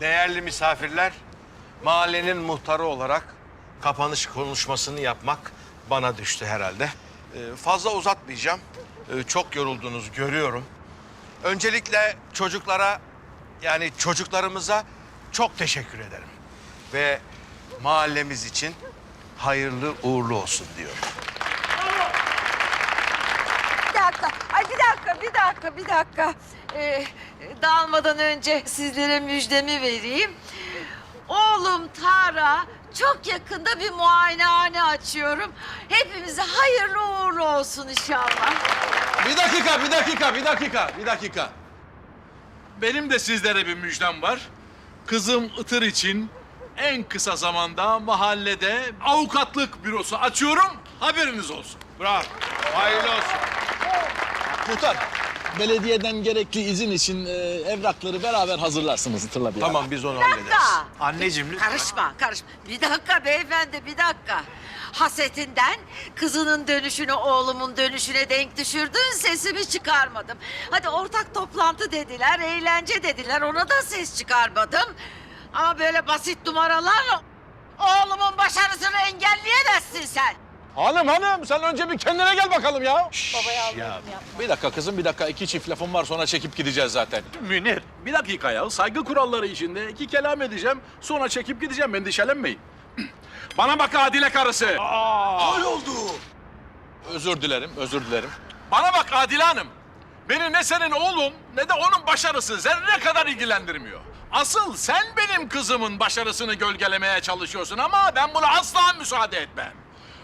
değerli misafirler, mahallenin muhtarı olarak kapanış konuşmasını yapmak bana düştü herhalde. Ee, fazla uzatmayacağım. Ee, çok yoruldunuz görüyorum. Öncelikle çocuklara yani çocuklarımıza çok teşekkür ederim. Ve mahallemiz için hayırlı uğurlu olsun diyorum. Dakika, ay bir dakika, bir dakika, bir dakika. Ee, dağılmadan önce sizlere müjdemi vereyim. Oğlum Tara çok yakında bir muayenehane açıyorum. Hepimize hayırlı uğurlu olsun inşallah. Bir dakika, bir dakika, bir dakika, bir dakika. Benim de sizlere bir müjdem var. Kızım Itır için en kısa zamanda mahallede avukatlık bürosu açıyorum. Haberiniz olsun. Bravo. Hayırlı olsun. Muhtar, belediyeden gerekli izin için e, evrakları beraber hazırlarsınız Itır'la bir Tamam biz onu hallederiz. dakika. Anneciğim lütfen. Karışma, karışma. Bir dakika beyefendi, bir dakika. Hasetinden kızının dönüşünü oğlumun dönüşüne denk düşürdün, sesimi çıkarmadım. Hadi ortak toplantı dediler, eğlence dediler, ona da ses çıkarmadım. Ama böyle basit numaralarla oğlumun başarısını engelleyemezsin sen. Hanım hanım sen önce bir kendine gel bakalım ya. Ya Bir dakika kızım bir dakika iki çift lafım var sonra çekip gideceğiz zaten. Münir, bir dakika ya. Saygı kuralları içinde iki kelam edeceğim. Sonra çekip gideceğim. Endişelenmeyin. Bana bak Adile karısı. Özür dilerim özür dilerim. Bana bak Adile Hanım. Beni ne senin oğlun ne de onun başarısı zerre kadar ilgilendirmiyor. Asıl sen benim kızımın başarısını gölgelemeye çalışıyorsun ama ben buna asla müsaade etmem.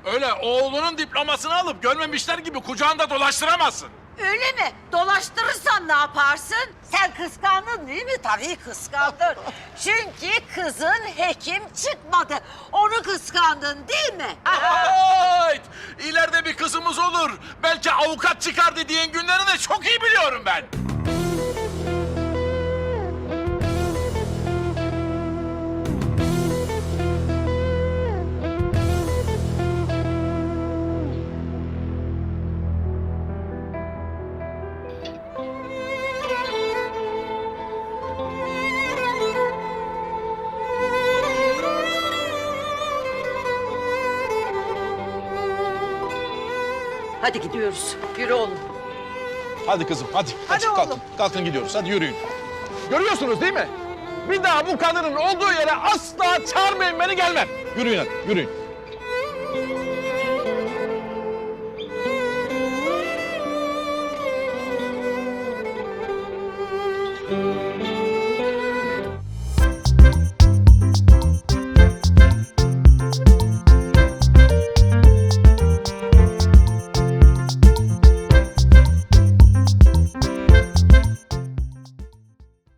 Öyle oğlunun diplomasını alıp görmemişler gibi kucağında dolaştıramazsın. Öyle mi? Dolaştırırsan ne yaparsın? Sen kıskandın değil mi? Tabii kıskandın. Çünkü kızın hekim çıkmadı. Onu kıskandın değil mi? Hayt! İleride bir kızımız olur. Belki avukat çıkar dediğin günleri de çok iyi biliyorum ben. Hadi gidiyoruz. Yürü oğlum. Hadi kızım hadi. Hadi oğlum. Kalkın, kalkın gidiyoruz hadi yürüyün. Görüyorsunuz değil mi? Bir daha bu kadının olduğu yere asla çağırmayın beni gelmem. Yürüyün hadi yürüyün.